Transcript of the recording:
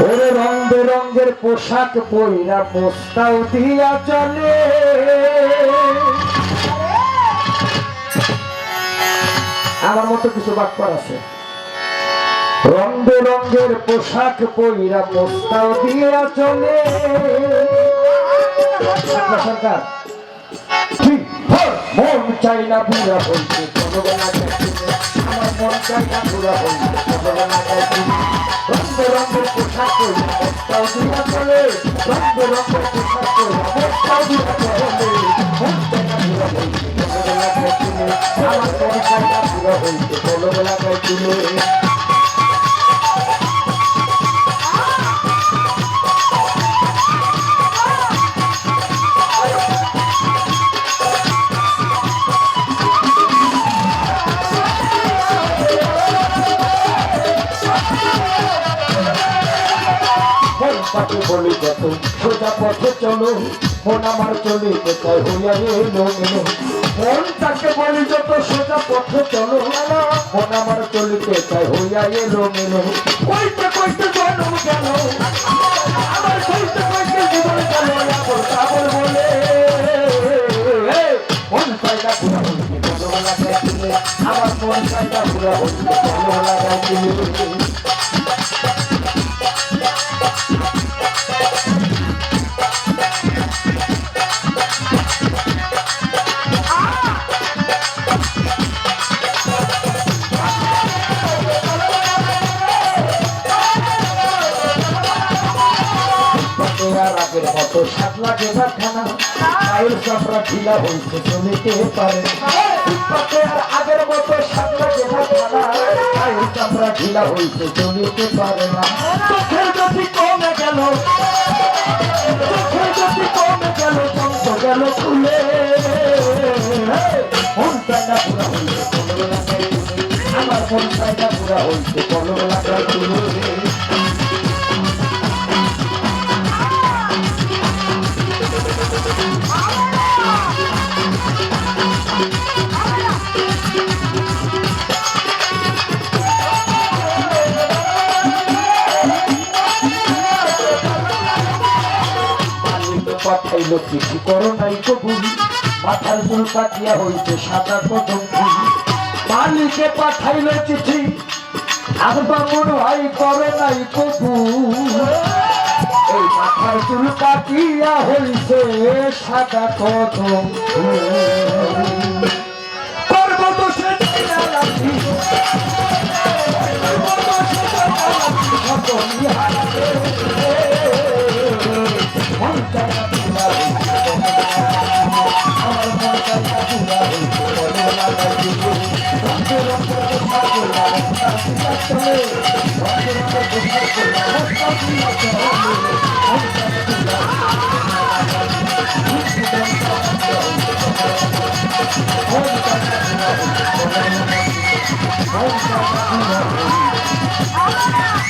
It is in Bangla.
ওরে রং বেরঙ্গের পোশাক পইরা পোস্তাও দিয়া চলে। আমার মতো কিছু বাক্য আছে। রং বেরঙ্গের পোশাক পইরা পোস্তাও দিয়া চলে। সরকার, সরকার। ঠিক মন চাই না বুড়া হইতে দেখতে আমার মন চাই না বুড়া হইতে ছোটবেলা দেখতে রঙ রঙের পোশাক পরে বস্তাও দিয়া চলে রঙ রঙের পোশাক পরে বস্তাও দিয়া চলে মন চাই না বুড়া হইতে দেখতে আমার মন চাই না বুড়া হইতে ছোটবেলা পাকে বলি যত সোজা পথে চলো, মন আমার চলিতে চাই হইয়া এলো এলো মন তাকে বলি যত সোজা পথে চলো, মন আমার চলিতে চাই হইয়া এলো এলো কইতে কইতে জন্ম গেল আমার কইতে মন চাইটা পুরা হইতে ছোটবেলা দেখলে আমার আগের মতো সাত লাগে না খানা পায়ের চাপড়া ঢিলা হইতে চলিতে পারে। আগের মতো সাত লাগে না খানা পায়ের চাপড়া ঢিলা হইতে চলিতে পারে না। চোখের যদি কমে গেল, চোখের যদি কমে গেল চন্দ্র গেল খুলে। মন পুরা আমার মন চাইনা পুরা পনেরো লাগাই পাঠাইল কিছু করো নাই কবুল মাথার চুল কাটিয়া হইতে সাদা প্রথম মালিকে পাঠাইল চিঠি, আসবা মনে হয় করে নাই কবুল এই মাথার চুল কাটিয়া হইছে সাদা কদম Oh,